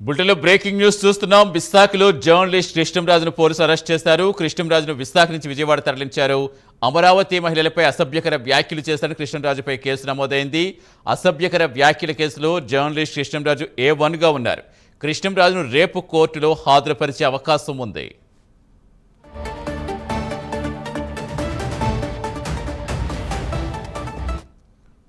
బులెటిన్లో breaking news చూస్తున్నాం. విశాఖలో జర్నలిస్ట్ కృష్ణంరాజును పోలీసు అరెస్ట్ చేశారు. కృష్ణంరాజును విశాఖ నుంచి విజయవాడ తరలించారు. అమరావతి మహిళలపై అసభ్యకర వ్యాఖ్యలు చేశారని కృష్ణంరాజుపై కేసు నమోదైంది. అసభ్యకర వ్యాఖ్యల కేసులో జర్నలిస్ట్ కృష్ణంరాజు ఏ వన్గా ఉన్నారు. కృష్ణంరాజును రేపు కోర్టులో హాజరుపరిచే అవకాశం ఉంది.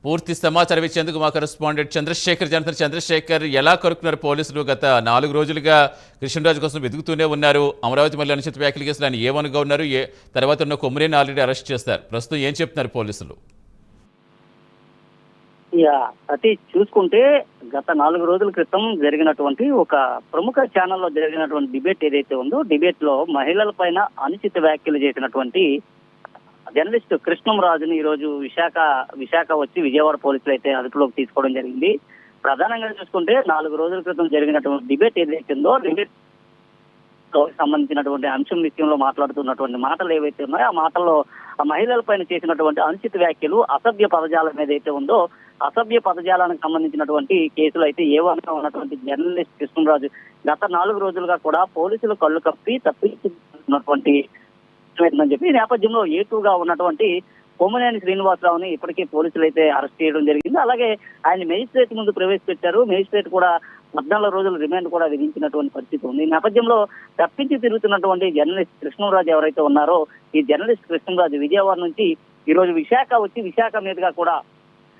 పూర్తి సమాచారం ఇచ్చేందుకు మా కరెస్పాండెంట్ చంద్రశేఖర్ జనతన్ చంద్రశేఖర్ ఎలా కరుక్కున్నారు పోలీసులు గత నాలుగు రోజులుగా కృష్ణరాజు కోసం వెతుకుతూనే ఉన్నారు. అమరావతి మళ్ళీ అనుచిత వ్యాఖ్యలు కేసులు ఆయన ఏమనుగా ఉన్నారు? ఏ తర్వాత ఉన్న కొమ్మరేని ఆల్రెడీ అరెస్ట్ చేస్తారు. ప్రస్తుతం ఏం చెప్తున్నారు పోలీసులు? ఇక అతి చూసుకుంటే గత నాలుగు రోజుల క్రితం జరిగినటువంటి ఒక ప్రముఖ ఛానల్లో జరిగినటువంటి డిబేట్ ఏదైతే ఉందో డిబేట్లో మహిళల పైన అనుచిత వ్యాఖ్యలు చేసినటువంటి జర్నలిస్ట్ కృష్ణంరాజుని ఈ రోజు విశాఖ విశాఖ వచ్చి విజయవాడ పోలీసులు అయితే అదుపులోకి తీసుకోవడం జరిగింది. ప్రధానంగా చూసుకుంటే నాలుగు రోజుల క్రితం జరిగినటువంటి డిబేట్ ఏదైతే ఉందో డిబేట్ సంబంధించినటువంటి అంశం విషయంలో మాట్లాడుతున్నటువంటి మాటలు ఏవైతే ఉన్నాయో ఆ మాటల్లో ఆ మహిళల పైన చేసినటువంటి అనుచిత వ్యాఖ్యలు అసభ్య పదజాలం ఏదైతే ఉందో అసభ్య పదజాలానికి సంబంధించినటువంటి కేసులు అయితే ఏవనగా ఉన్నటువంటి జర్నలిస్ట్ కృష్ణరాజు గత నాలుగు రోజులుగా కూడా పోలీసులు కళ్ళు కప్పి తప్పించుకున్నటువంటి అని చెప్పి ఈ నేపథ్యంలో ఏటుగా ఉన్నటువంటి కొమ్మనేని శ్రీనివాసరావుని ఇప్పటికే పోలీసులు అయితే అరెస్ట్ చేయడం జరిగింది. అలాగే ఆయన మేజిస్ట్రేట్ ముందు ప్రవేశపెట్టారు. మేజిస్ట్రేట్ కూడా పద్నాలుగు రోజులు రిమాండ్ కూడా విధించినటువంటి పరిస్థితి ఉంది. ఈ నేపథ్యంలో తప్పించి తిరుగుతున్నటువంటి జర్నలిస్ట్ కృష్ణరాజు ఎవరైతే ఉన్నారో ఈ జర్నలిస్ట్ కృష్ణరాజు విజయవాడ నుంచి ఈ రోజు విశాఖ వచ్చి విశాఖ మీదుగా కూడా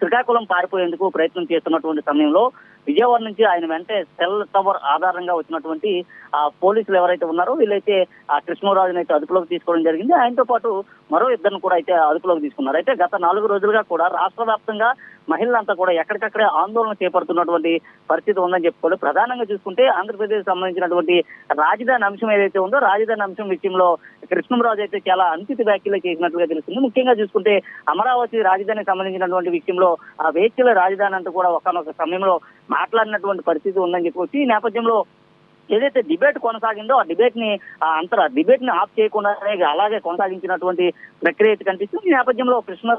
శ్రీకాకుళం పారిపోయేందుకు ప్రయత్నం చేస్తున్నటువంటి సమయంలో విజయవాడ నుంచి ఆయన వెంటే సెల్ టవర్ ఆధారంగా వచ్చినటువంటి ఆ పోలీసులు ఎవరైతే ఉన్నారో వీళ్ళైతే ఆ కృష్ణరాజుని అయితే అదుపులోకి తీసుకోవడం జరిగింది. ఆయనతో పాటు మరో ఇద్దరిని కూడా అయితే అదుపులోకి తీసుకున్నారు. అయితే గత నాలుగు రోజులుగా కూడా రాష్ట్ర వ్యాప్తంగా మహిళలంతా కూడా ఎక్కడికక్కడే ఆందోళన చేపడుతున్నటువంటి పరిస్థితి ఉందని చెప్పుకోవాలి. ప్రధానంగా చూసుకుంటే ఆంధ్రప్రదేశ్ సంబంధించినటువంటి రాజధాని అంశం ఏదైతే ఉందో రాజధాని అంశం విషయంలో కృష్ణంరాజు అయితే చాలా అనుచిత వ్యాఖ్యలు చేసినట్లుగా తెలుస్తుంది. ముఖ్యంగా చూసుకుంటే అమరావతి రాజధానికి సంబంధించినటువంటి విషయంలో ఆ వేఖ్యల రాజధాని అంటూ కూడా ఒకనొక సమయంలో మాట్లాడినటువంటి పరిస్థితి ఉందని చెప్పొచ్చు ఈ నేపథ్యంలో ఏదైతే డిబేట్ కొనసాగిందో ఆ డిబేట్ని అంతర డిబేట్ని ఆఫ్ చేయకుండానే అలాగే కొనసాగించినటువంటి ప్రక్రియ అయితే కనిపిస్తుంది. ఈ నేపథ్యంలో కృష్ణ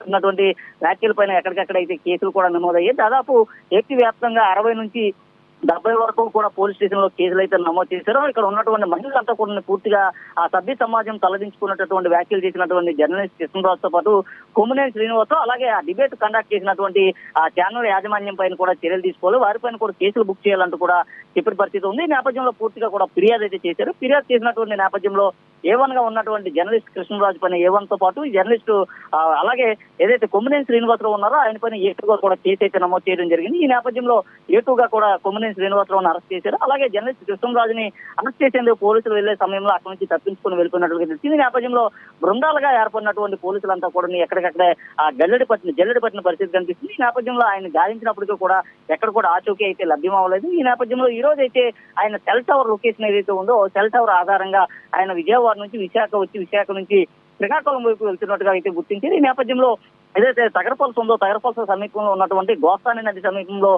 ఉన్నటువంటి వ్యాఖ్యల పైన ఎక్కడికక్కడైతే కేసులు కూడా నమోదయ్యాయి. దాదాపు ఏపీ వ్యాప్తంగా అరవై నుంచి డెబ్బై వరకు కూడా పోలీస్ స్టేషన్లో కేసులు అయితే నమోదు చేశారు. ఇక్కడ ఉన్నటువంటి మహిళలంతా కూడా పూర్తిగా ఆ సభ్య సమాజం తలదించుకున్నటువంటి వ్యాఖ్యలు చేసినటువంటి జర్నలిస్ట్ కృష్ణరాజుతో పాటు కొమ్మినేని శ్రీనివాస్ అలాగే ఆ డిబేట్ కండక్ట్ చేసినటువంటి ఆ ఛానల్ యాజమాన్యం పైన కూడా చర్యలు తీసుకోవాలి. వారిపైన కూడా కేసులు బుక్ చేయాలంటూ కూడా చెప్పిన పరిస్థితి ఉంది. ఈ నేపథ్యంలో పూర్తిగా కూడా ఫిర్యాదు అయితే చేశారు. ఫిర్యాదు చేసినటువంటి నేపథ్యంలో ఏ వన్గా ఉన్నటువంటి జర్నలిస్ట్ కృష్ణరాజు పైన ఏవన్ వన్తో పాటు జర్నలిస్ట్ అలాగే ఏదైతే కొమ్మినేని శ్రీనివాసరావు ఉన్నారో ఆయన పైన ఏటుగా కూడా కేసు అయితే నమోదు చేయడం జరిగింది. ఈ నేపథ్యంలో ఏటుగా కూడా కొమ్మినేని శ్రీనివాసరావుని అరెస్ట్ చేశారు. అలాగే జర్నలిస్ట్ కృష్ణరాజుని అరెస్ట్ చేసేందుకు పోలీసులు వెళ్ళే సమయంలో అక్కడి నుంచి తప్పించుకుని వెళ్ళిపోయినట్లుగా తెలిసింది ఈ నేపథ్యంలో బృందాలుగా ఏర్పడినటువంటి పోలీసులంతా కూడా ఎక్కడికక్కడే ఆ గల్లడి పట్టిన జల్లడి పట్టిన పరిస్థితి కనిపిస్తుంది. ఈ నేపథ్యంలో ఆయన గాలించినప్పటికీ కూడా ఎక్కడ కూడా ఆచూకీ అయితే లభ్యం అవ్వలేదు. ఈ నేపథ్యంలో ఈ రోజు అయితే ఆయన సెల్ టవర్ లొకేషన్ ఏదైతే ఉందో సెల్ టవర్ ఆధారంగా ఆయన విజయవాడ నుంచి విశాఖ వచ్చి విశాఖ నుంచి శ్రీకాకుళం వైపు వెళ్తున్నట్టుగా అయితే గుర్తించారు. ఈ నేపథ్యంలో ఏదైతే తగరపల్స్ ఉందో తగరపల్స్ సమీపంలో ఉన్నటువంటి గోస్తాని నది సమీపంలో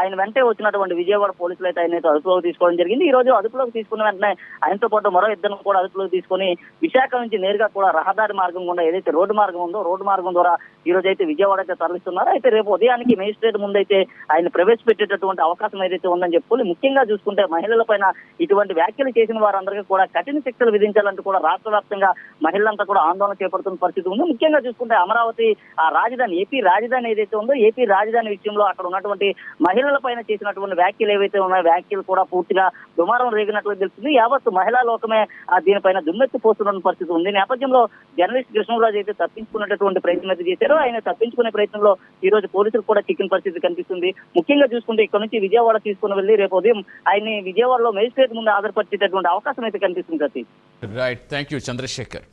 ఆయన వెంటే వచ్చినటువంటి విజయవాడ పోలీసులు అయితే ఆయన అయితే అదుపులోకి తీసుకోవడం జరిగింది. ఈ రోజు అదుపులోకి తీసుకున్న వెంటనే ఆయనతో పాటు మరో ఇద్దరు కూడా అదుపులోకి తీసుకొని విశాఖ నుంచి నేరుగా కూడా రహదారి మార్గం గుండా ఏదైతే రోడ్డు మార్గం ఉందో రోడ్డు మార్గం ద్వారా ఈ రోజు అయితే విజయవాడ అయితే తరలిస్తున్నారు. అయితే రేపు ఉదయానికి మేజిస్ట్రేట్ ముందైతే ఆయన ప్రవేశపెట్టేటటువంటి అవకాశం ఏదైతే ఉందని చెప్పుకోవాలి ముఖ్యంగా చూసుకుంటే మహిళల పైన ఇటువంటి వ్యాఖ్యలు చేసిన వారందరికీ కూడా కఠిన శిక్షలు విధించాలంటూ కూడా రాష్ట్ర వ్యాప్తంగా మహిళలంతా కూడా ఆందోళన చేపడుతున్న పరిస్థితి ఉంది. ముఖ్యంగా చూసుకుంటే అమరావతి ఆ రాజధాని ఏపీ రాజధాని ఏదైతే ఉందో ఏపీ రాజధాని విషయంలో అక్కడ ఉన్నటువంటి మహిళల పైన చేసినటువంటి వ్యాఖ్యలు ఏవైతే ఉన్నాయో వ్యాఖ్యలు కూడా పూర్తిగా దుమారం రేగినట్లు తెలుస్తుంది. యావత్ మహిళా లోకమే ఆ దీనిపైన దుమ్మెత్తి పోస్తున్న పరిస్థితి ఉంది. నేపథ్యంలో జర్నలిస్ట్ కృష్ణరాజు అయితే తప్పించుకునేటటువంటి ప్రయత్నం అయితే చేశారు. ఆయన తప్పించుకునే ప్రయత్నంలో ఈ రోజు పోలీసులు కూడా చిక్కిన పరిస్థితి కనిపిస్తుంది. ముఖ్యంగా చూసుకుంటే ఇక్కడ నుంచి విజయవాడ తీసుకుని వెళ్ళి రేపు ఉదయం ఆయన్ని విజయవాడలో మేజిస్ట్రేట్ ముందు ఆధారపరిచేటటువంటి అవకాశం అయితే కనిపిస్తుంది Satish right thank you Chandrashekar.